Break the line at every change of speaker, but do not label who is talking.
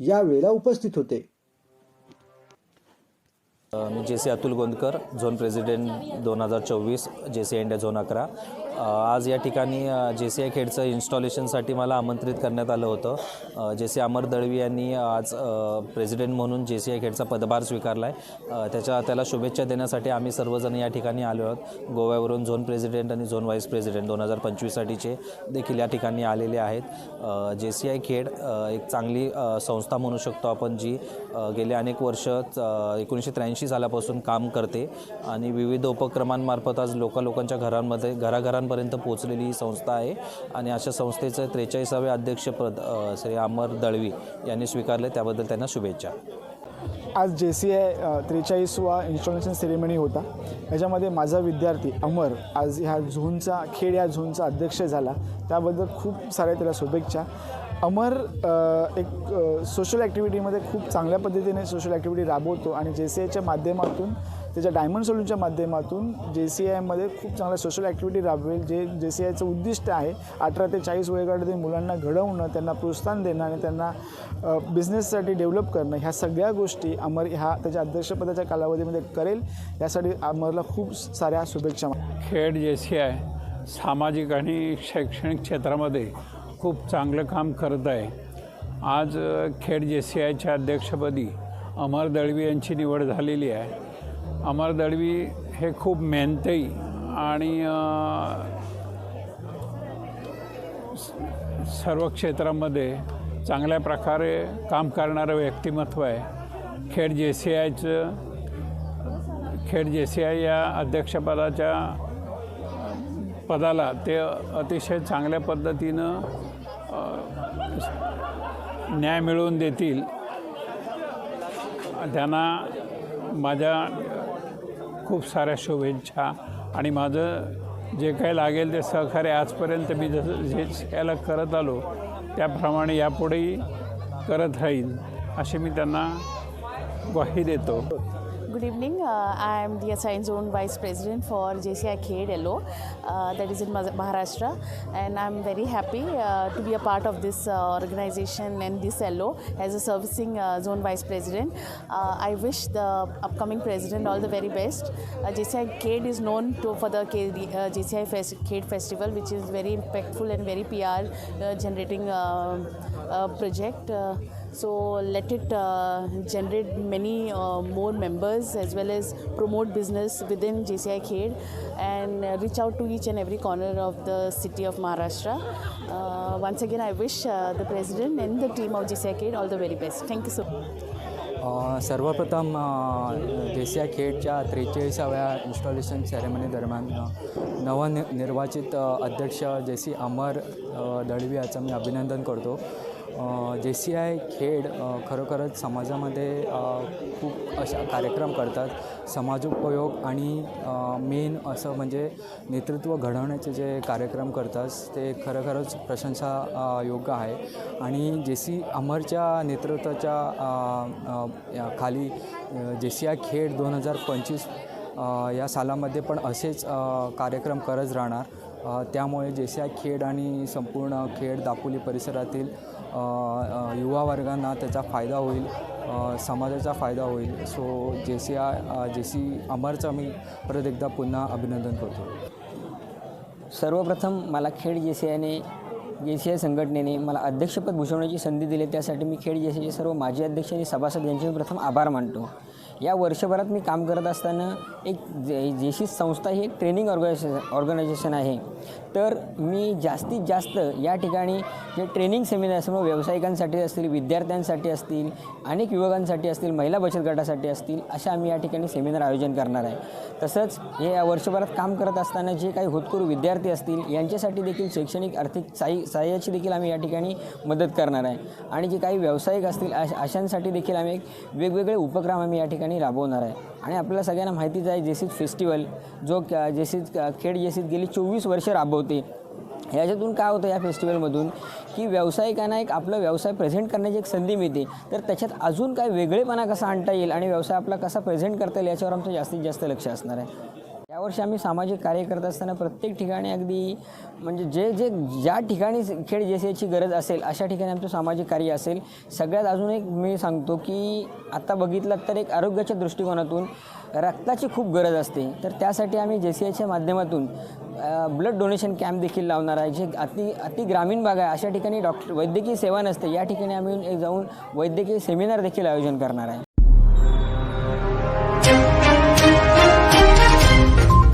यावेळेला उपस्थित होते.
मी J C Atul Gondkar zone president दोन हजार चोवीस जे सी इंडिया झोन अकरा. आज या ठिकाणी जे सी आय खेडचं इन्स्टॉलेशनसाठी मला आमंत्रित करण्यात आलं होतं. जे सी अमर दळवी यांनी आज प्रेसिडेंट म्हणून जे सी आय खेडचा पदभार स्वीकारला आहे त्याच्या त्याला शुभेच्छा देण्यासाठी आम्ही सर्वजण या ठिकाणी आलो आहोत. गोव्यावरून झोन प्रेसिडेंट आणि झोन व्हाईस प्रेसिडेंट दोन हजार पंचवीससाठीचे देखील या ठिकाणी आलेले आहेत. जे सी आय खेड एक चांगली संस्था म्हणू शकतो आपण जी गेले अनेक वर्ष एकोणीसशे त्र्याऐंशी सालापासून काम करते. आणि विविध उपक्रमांमार्फत आज लोका लोकांच्या घरांमध्ये घराघरां लोकांपर्यंत पोहोचलेली ही संस्था आहे. आणि अशा संस्थेचं त्रेचाळीसावे अध्यक्षपद अ, श्री अमर दळवी यांनी स्वीकारले. त्याबद्दल त्यांना शुभेच्छा.
आज जे सी आय त्रेचाळीसवा इन्स्टॉलेशन सेरेमनी होता. याच्यामध्ये माझा विद्यार्थी अमर आज ह्या झोनचा खेड या झोनचा अध्यक्ष झाला. त्याबद्दल खूप साऱ्या त्याला शुभेच्छा. अमर एक सोशल ॲक्टिव्हिटीमध्ये खूप चांगल्या पद्धतीने सोशल ॲक्टिव्हिटी राबवतो आणि जे सी आयच्या माध्यमातून त्याच्या डायमंड सोल्यूनच्या माध्यमातून जे सी आयमध्ये खूप चांगल्या सोशल ॲक्टिव्हिटी राबवेल जे जे सी आयचं उद्दिष्ट आहे अठरा ते चाळीस वयोगटातील मुलांना घडवणं त्यांना प्रोत्साहन देणं आणि त्यांना बिझनेससाठी डेव्हलप करणं ह्या सगळ्या गोष्टी अमर ह्या त्याच्या अध्यक्षपदाच्या कालावधीमध्ये करेल. यासाठी अमरला खूप साऱ्या शुभेच्छा.
खेड जे सी आय सामाजिक आणि शैक्षणिक क्षेत्रामध्ये खूप चांगलं काम करत आहे. आज खेड जे सी आयच्या अध्यक्षपदी अमर दळवी यांची निवड झालेली आहे. अमर दळवी हे खूप मेहनती आणि स- सर्व क्षेत्रामध्ये चांगल्या प्रकारे काम करणारं व्यक्तिमत्व आहे. खेड जे सी आयचं खेड जे सी आय या अध्यक्षपदाच्या पदाला ते अतिशय चांगल्या पद्धतीनं न्याय मिळवून देतील. त्यांना माझ्या खूप साऱ्या शुभेच्छा आणि माझं जे काही लागेल ते सहकार्य आजपर्यंत मी जसं जे याला करत आलो त्याप्रमाणे यापुढेही करत राहील अशी मी त्यांना ग्वाही देतो.
Good evening. Uh, I am the assigned zone vice president for JCI Khed LO, uh, that is in Maharashtra, and I'm very happy uh, to be a part of this uh, organization and this LO as a servicing uh, zone vice president. Uh, I wish the upcoming president all the very best. Uh, JCI Khed is known to, for the K, uh, JCI Fest, Khed festival, which is very impactful and very PR uh, generating uh, uh, project. Uh, so let it uh, generate many uh, more members as well as promote business within JCI Khed and uh, reach out to each and every corner of the city of Maharashtra. Uh, once again, I wish uh, the president and the team of JCI Khed all the very best. Thank you so much.
सर्वप्रथम देसिया खेडच्या त्रेचाळीसाव्या installation ceremony दरम्यान नवनिर्वाचित अध्यक्ष जे C अमर दळवी याचं मी अभिनंदन करतो जे सी आय खेड खरोखरच समाजामध्ये खूप अशा कार्यक्रम करतात. समाजोपयोग आणि मेन असं म्हणजे नेतृत्व घडवण्याचे जे कार्यक्रम करतात ते खरोखरच प्रशंसा योग्य आहे. आणि जे सी अमरच्या नेतृत्वाच्या या खाली जे सी आय खेड दोन हजार पंचवीस या सालामध्ये पण असेच कार्यक्रम करत राहणार. त्यामुळे जे खेड आणि संपूर्ण खेड दापोली परिसरातील युवा वर्गांना त्याचा फायदा होईल समाजाचा फायदा होईल. सो जेसिया जेसी अमरचा अमरचं मी परत एकदा पुन्हा अभिनंदन करतो.
सर्वप्रथम मला खेड जे जे सी आय संघटनेने मला अध्यक्षपद भूषवण्याची संधी दिली त्यासाठी मी खेड जे सी सर्व माजी अध्यक्ष आणि सभासद यांचे मी प्रथम आभार मानतो. या वर्षभरात मी काम करत असताना एक जे जे सी संस्था ही एक ट्रेनिंग ऑर्गनायझेशन ऑर्गनायझेशन आहे. तर मी जास्तीत जास्त या ठिकाणी जे ट्रेनिंग सेमिनार सर्व व्यावसायिकांसाठी असतील विद्यार्थ्यांसाठी असतील अनेक युवकांसाठी असतील महिला बचत गटासाठी असतील अशा आम्ही या ठिकाणी सेमिनार आयोजन करणार आहे. तसंच हे या वर्षभरात काम करत असताना जे काही होतकरू विद्यार्थी असतील यांच्यासाठी देखील शैक्षणिक आर्थिक साई सहाय्याची देखील आम्ही या ठिकाणी मदत करणार आहे. आणि जे काही व्यावसायिक असतील अश अशांसाठी देखील आम्ही एक वेगवेगळे उपक्रम आम्ही या ठिकाणी राबवणार आहे. आणि आपल्याला सगळ्यांना माहितीच आहे जेसीत फेस्टिवल जो क- जेसीत खेड जेसीत गेली चोवीस वर्ष राबवते. ह्याच्यातून काय होतं या फेस्टिवलमधून की व्यावसायिकांना एक आपला व्यवसाय प्रेझेंट करण्याची एक संधी मिळते. तर त्याच्यात अजून काय वेगळेपणा कसा आणता येईल आणि व्यवसाय आपला कसा प्रेझेंट करता येईल याच्यावर आमचं जास्तीत जास्त लक्ष असणार आहे. यावर्षी आम्ही सामाजिक कार्य करत असताना प्रत्येक ठिकाणी अगदी म्हणजे जे जे ज्या ठिकाणी खेळ जेसीची गरज असेल अशा ठिकाणी आमचं सामाजिक कार्य असेल. सगळ्यात अजून एक मी सांगतो की आता बघितलं तर एक आरोग्याच्या दृष्टिकोनातून रक्ताची खूप गरज असते. तर त्यासाठी आम्ही जे सी आयच्या माध्यमातून ब्लड डोनेशन कॅम्प देखील लावणार आहे. जे अति अति ग्रामीण भाग आहे अशा ठिकाणी डॉक्टर वैद्यकीय सेवा नसते या ठिकाणी आम्ही जाऊन वैद्यकीय सेमिनार देखील आयोजन करणार आहे.